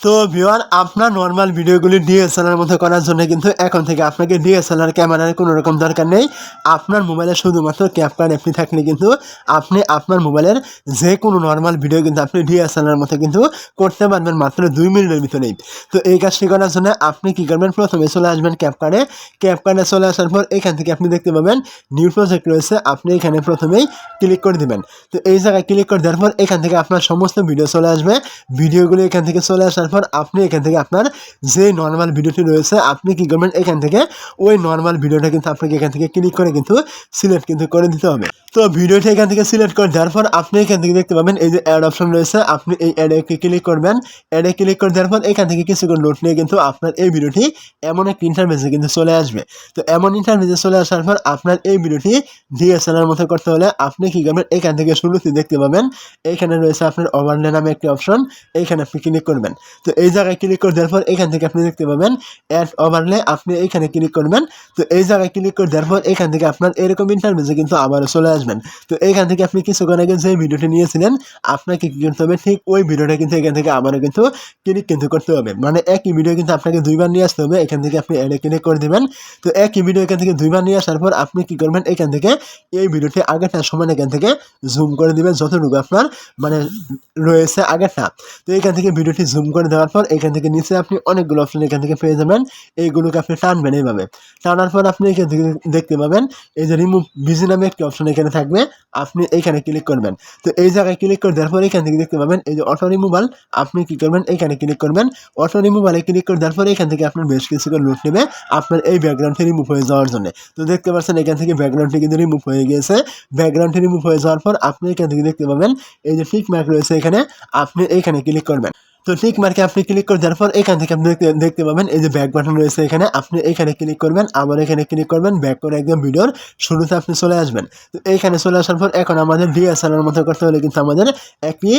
তো ভিওয়ার আপনার নর্মাল ভিডিওগুলি ডিএসএলআর মধ্যে করার জন্য কিন্তু এখন থেকে আপনাকে ডিএসএলআর ক্যামেরার কোনো রকম দরকার নেই। আপনার মোবাইলে শুধুমাত্র ক্যাপকার অ্যাপটি থাকলে কিন্তু আপনি আপনার মোবাইলের যে কোনো নর্মাল ভিডিও কিন্তু আপনি ডিএসএলআর মধ্যে কিন্তু করতে পারবেন মাত্র দুই মিনিটের ভিতরেই। তো এই কাজটি করার জন্য আপনি কী করবেন? প্রথমে চলে আসবেন ক্যাপকারে ক্যাপকারে চলে আসার পর এখান থেকে আপনি দেখতে পাবেন নিউ প্রজেক্ট রয়েছে, আপনি এখানে প্রথমেই ক্লিক করে দিবেন। তো এই জায়গায় ক্লিক করে দেওয়ার পর এখান থেকে আপনার সমস্ত ভিডিও চলে আসবে। ভিডিওগুলো এখান থেকে চলে আসার পর আপনি এখান থেকে আপনার যে নর্মাল ভিডিওটি রয়েছে, আপনি কী করবেন? এখান থেকে ওই নর্মাল ভিডিওটা কিন্তু আপনাকে এখান থেকে ক্লিক করে কিন্তু সিলেক্ট কিন্তু করে দিতে হবে। তো ভিডিওটি এখান থেকে সিলেক্ট করে দেওয়ার পর আপনি এখান থেকে দেখতে পাবেন, এই যে অ্যাড অপশন রয়েছে, আপনি এই অ্যাডে ক্লিক করবেন। অ্যাডে ক্লিক করে দেওয়ার পর এখান থেকে কিছুক্ষণ নোট নিয়ে কিন্তু আপনার এই ভিডিওটি এমন এক ইন্টারভেসে কিন্তু চলে আসবে। তো এমন ইন্টারভেসে চলে আসার পর আপনার এই ভিডিওটি ডিএসএলআর মতো করতে হলে আপনি কী করবেন? এখান থেকে শুরুতে দেখতে পাবেন, এখানে রয়েছে আপনার ওভারলে নামে একটি অপশন এইখানে আপনি ক্লিক করবেন। তো এই জায়গায় ক্লিক করে দেওয়ার পর এখান থেকে আপনি দেখতে পাবেন অ্যাড ওভারলে আপনি এইখানে ক্লিক করবেন। তো এই জায়গায় ক্লিক করে দেওয়ার পর এখান থেকে আপনার এরকম ইন্টারভেসে কিন্তু আবারও চলে আসবেন। তো এইখান থেকে আপনি কিছুক্ষণ আগে যে ভিডিওটি নিয়েছিলেন, আপনাকে কী করতে হবে? ঠিক ওই ভিডিওটা কিন্তু এখান থেকে আবারও কিন্তু ক্লিক কিন্তু করতে হবে। মানে একই ভিডিও কিন্তু আপনাকে দুইবার নিয়ে আসতে হবে। এখান থেকে আপনি অ্যাডে ক্লিক করে দেবেন। তো একই ভিডিও এখান থেকে দুইবার নিয়ে আসার পর আপনি কী করবেন? এখান থেকে এই ভিডিওটি আগেরটার সমান এখান থেকে জুম করে দিবেন, যতটুকু আপনার মানে রয়েছে আগেরটা। তো এখান থেকে ভিডিওটি জুম করে দেওয়ার পর এখান থেকে নিচে আপনি অনেকগুলো অপশন এখান থেকে পেয়ে যাবেন। এইগুলোকে আপনি টানবেন এইভাবে। টানার পর আপনি এখান থেকে দেখতে পাবেন, এই যে রিমুভ বিজি নামে একটি অপশন এখানে থাকবে। আপনি এইখানে ক্লিক করবেন। তো এই জায়গায় ক্লিক করে দেওয়ার পর এখান থেকে দেখতে পাবেন, এই যে অটো রিমুভাল আপনি কী করবেন? এইখানে ক্লিক করবেন। অটো রিমুভালে ক্লিক করে দেওয়ার পর এখান থেকে আপনার বেশ কিছু করে লুট নেবে আপনার এই ব্যাকগ্রাউন্ডটি রিমুভ হয়ে যাওয়ার জন্য। তো দেখতে পাচ্ছেন এখান থেকে ব্যাকগ্রাউন্ডটি কিন্তু রিমুভ হয়ে গিয়েছে। ব্যাকগ্রাউন্ডটি রিমুভ হয়ে যাওয়ার পর আপনি এখান থেকে দেখতে পাবেন, এই যে টিক মার্ক রয়েছে এখানে, আপনি এইখানে ক্লিক করবেন। তো টিক মার্কে আপনি ক্লিক করে দেওয়ার পর এখান থেকে আপনি দেখতে পাবেন এই যে ব্যাক বাটন রয়েছে এখানে। আপনি এখানে ক্লিক করবেন, আবার এখানে ক্লিক করবেন ব্যাক করে একদম ভিডিওর শুরুতে আপনি চলে আসবেন। তো এইখানে চলে আসার পর এখন আমাদের ডিএসএলআর মতো করতে হলে কিন্তু আমাদের একটি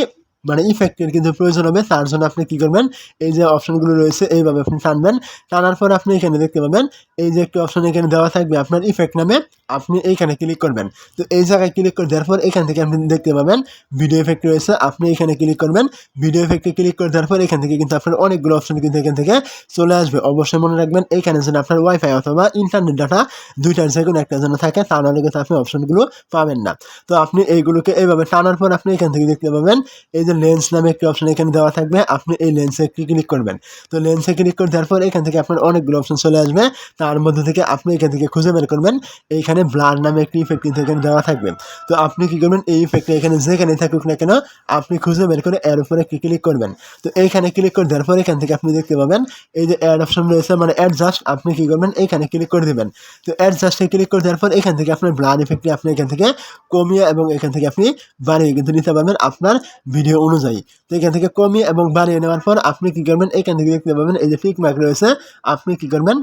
মানে ইফেক্টের কিন্তু প্রয়োজন হবে তার জন্য আপনি কী করবেন? এই যে অপশনগুলো রয়েছে, এইভাবে আপনি টানবেন টানার পর আপনি এখানে দেখতে পাবেন, এই যে একটি অপশন এখানে দেওয়া থাকবে আপনার ইফেক্ট নামে, আপনি এইখানে ক্লিক করবেন। তো এই জায়গায় ক্লিক করে দেওয়ার পর এখান থেকে আপনি দেখতে পাবেন ভিডিও এফেক্ট রয়েছে, আপনি এখানে ক্লিক করবেন। ভিডিও এফেক্টে ক্লিক করে দেওয়ার পর এখান থেকে কিন্তু আপনার অনেকগুলো অপশান কিন্তু এখান থেকে চলে আসবে। অবশ্যই মনে রাখবেন এইখানে যেন আপনার ওয়াইফাই অথবা ইন্টারনেট ডাটা দুইটার যে কোনো একটা যেন থাকে, তা নাহলে কিন্তু আপনি অপশনগুলো পাবেন না। তো আপনি এইগুলোকে এইভাবে টানার পর আপনি এখান থেকে দেখতে পাবেন, এই যে লেন্স নামে একটি অপশন এখানে দেওয়া থাকবে, আপনি এই লেন্সে ক্লিক করবেন? তো লেন্সে ক্লিক করে দেওয়ার পর এখান থেকে আপনার অনেকগুলো অপশন চলে আসবে। তার মধ্যে থেকে আপনি এখান থেকে খুঁজে বের করবেন। এইখানে ব্লার নামে একটি ইফেক্ট কিন্তু এখানে দেওয়া থাকবে। তো আপনি কি করবেন? এই ইফেক্টটা এখানে যেখানে থাকুক না কেন, আপনি খুঁজে বের করে এর উপরে ক্লিক করবেন? তো এইখানে ক্লিক করে দেওয়ার পর এখান থেকে আপনি দেখতে পাবেন, এই যে অ্যাড অপশন রয়েছে মানে অ্যাডজাস্ট আপনি কি করবেন? এইখানে ক্লিক করে দেবেন। তো অ্যাডজাস্টে ক্লিক করে দেওয়ার পর এখান থেকে আপনার ব্লাড ইফেক্টটি আপনি এখান থেকে কমিয়ে এবং এখান থেকে আপনি বাড়িয়ে কিন্তু নিতে পারবেন। আপনার ভিডিও অনুযায়ী। তো এখান থেকে কমিয়ে এবং বাড়িয়ে নেওয়ার পর আপনি কী করবেন? এখান থেকে দেখতে পাবেন এই যে ফিক মার্ক রয়েছে। আপনি কী করবেন?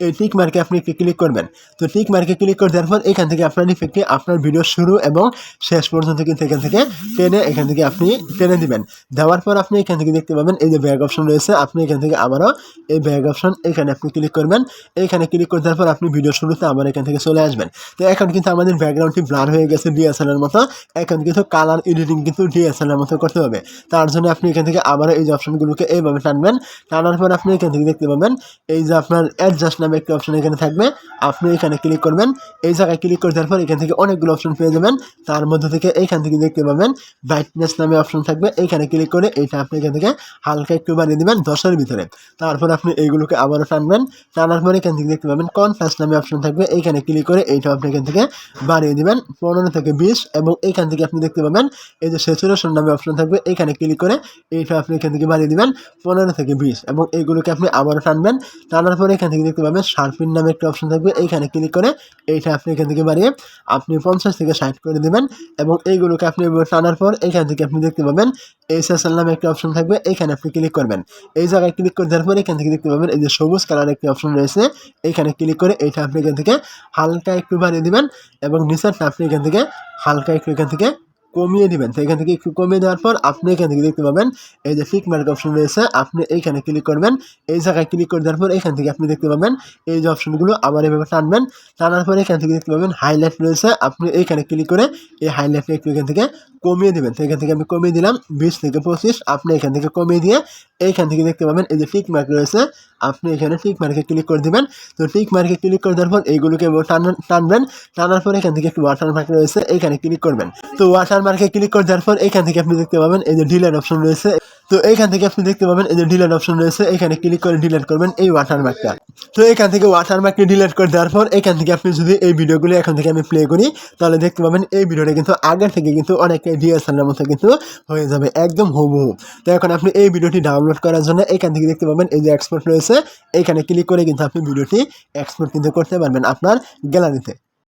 এই টিক মার্কে আপনি ক্লিক করবেন। তো টিক মার্কে ক্লিক করে দেওয়ার পর এখান থেকে আপনার ইফেক্টে আপনার ভিডিও শুরু এবং শেষ পর্যন্ত কিন্তু এখান থেকে টেনে এখান থেকে আপনি টেনে দিবেন দেওয়ার পর আপনি এখান থেকে দেখতে পাবেন এই যে ব্যাগ অপশন রয়েছে, আপনি এখান থেকে আবারও এই ব্যাগ অপশন এখানে আপনি ক্লিক করবেন। এইখানে ক্লিক করে দেওয়ার পর আপনি ভিডিও শুরুতে আবার এখান থেকে চলে আসবেন। তো এখন কিন্তু আমাদের ব্যাকগ্রাউন্ডটি ব্লার হয়ে গেছে ডিএসএলআর মতো। এখন কিন্তু কালার এডিটিং কিন্তু ডিএসএলআর মতো করতে হবে। তার জন্য আপনি এখান থেকে আবারও এই যে অপশনগুলোকে এইভাবে টানবেন। টানার পর আপনি এখান থেকে দেখতে পাবেন, এই যে আপনার অ্যাডজাস্ট নামে একটি অপশন এখানে থাকবে। আপনি এখানে ক্লিক করবেন। এই জায়গায় ক্লিক করে দেওয়ার পর এখান থেকে অনেকগুলো অপশন পেয়ে যাবেন। তার মধ্যে থেকে এইখান থেকে দেখতে পাবেন ব্রাইটনেস নামে অপশন থাকবে। এইখানে ক্লিক করে এইটা আপনি এখান থেকে হালকা একটু বানিয়ে দেবেন দশের ভিতরে। তারপর আপনি এইগুলোকে আবারও টানবেন। টানার পরে এখান থেকে দেখতে পাবেন কনফাস নামে অপশন থাকবে। এইখানে ক্লিক করে এইটা আপনি এখান থেকে বাড়িয়ে দিবেন। পনেরো থেকে বিশ এবং এইখান থেকে আপনি দেখতে পাবেন এই যে স্যাচুরেশন নামে অপশন থাকবে। এইখানে ক্লিক করে এইটা আপনি এখান থেকে বাড়িয়ে দিবেন। পনেরো থেকে বিশ এবং এইগুলোকে আপনি আবারও টানবেন। টানার পরে এখান থেকে দেখতে পাবেন শার্পিন নামে একটি অপশন থাকবে, এইখানে ক্লিক করে এইটা আপনি এখান থেকে বাড়িয়ে আপনি পঞ্চাশ থেকে ষাট করে দেবেন এবং এইগুলোকে আপনি টানার পর এখান থেকে আপনি দেখতে পাবেন এসএসএল নামে একটি অপশন থাকবে, এইখানে আপনি ক্লিক করবেন। এই জায়গায় ক্লিক করে দেওয়ার পর এখান থেকে দেখতে পাবেন এই যে সবুজ কালার একটি অপশন রয়েছে, এইখানে ক্লিক করে এইটা আপনি এখান থেকে হালকা একটু বাড়িয়ে দেবেন এবং নিচেরটা আপনি এখান থেকে হালকা একটু এখান থেকে কমিয়ে দিবেন। তো এখান থেকে একটু কমিয়ে দেওয়ার পর আপনি এখান থেকে দেখতে পাবেন, এই যে ফিক মার্ক অপশন রয়েছে, আপনি এইখানে ক্লিক করবেন। এই জায়গায় ক্লিক করে দেওয়ার পর এখান থেকে আপনি দেখতে পাবেন, এই যে অপশনগুলো আবার এভাবে টানবেন। টানার পর এখান থেকে দেখতে পাবেন হাইলাইট রয়েছে, আপনি এইখানে ক্লিক করে এই হাইলাইটটা একটু এখান থেকে কমিয়ে দেবেন। তো এখান থেকে আমি কমিয়ে দিলাম। বিশ থেকে পঁচিশ, আপনি এখান থেকে কমিয়ে দিয়ে এইখান থেকে দেখতে পাবেন এই যে টিক মার্ক রয়েছে, আপনি এখানে টিক মার্কে ক্লিক করে দেবেন। তো টিক মার্কে ক্লিক করে দেওয়ার পর এইগুলোকে টান- টানবেন। টানার পর এখান থেকে একটু ওয়াটার মার্ক রয়েছে এখানে ক্লিক করবেন। তো ওয়াটার মার্কে ক্লিক করে দেওয়ার পর এখান থেকে আপনি দেখতে পাবেন এই যে ডিলার অপশন রয়েছে। তো এইখান থেকে আপনি দেখতে পাবেন এই যে ডিলেট অপশন রয়েছে, এখানে ক্লিক করে ডিলিট করবেন এই ওয়াটার মার্কটা তো এখান থেকে ওয়াটার মার্কটি ডিলিট করে দেওয়ার পর এখান থেকে আপনি যদি এই ভিডিওগুলি এখন থেকে আমি প্লে করি, তাহলে দেখতে পাবেন এই ভিডিওটা কিন্তু আগের থেকে কিন্তু অনেকটাই ডিএসএলের মতো কিন্তু হয়ে যাবে, একদম হুবহু। তো এখন আপনি এই ভিডিওটি ডাউনলোড করার জন্য এখান থেকে দেখতে পাবেন এই যে এক্সপোর্ট রয়েছে এখানে ক্লিক করে কিন্তু আপনি ভিডিওটি এক্সপোর্ট কিন্তু করতে পারবেন আপনার গ্যালারিতে।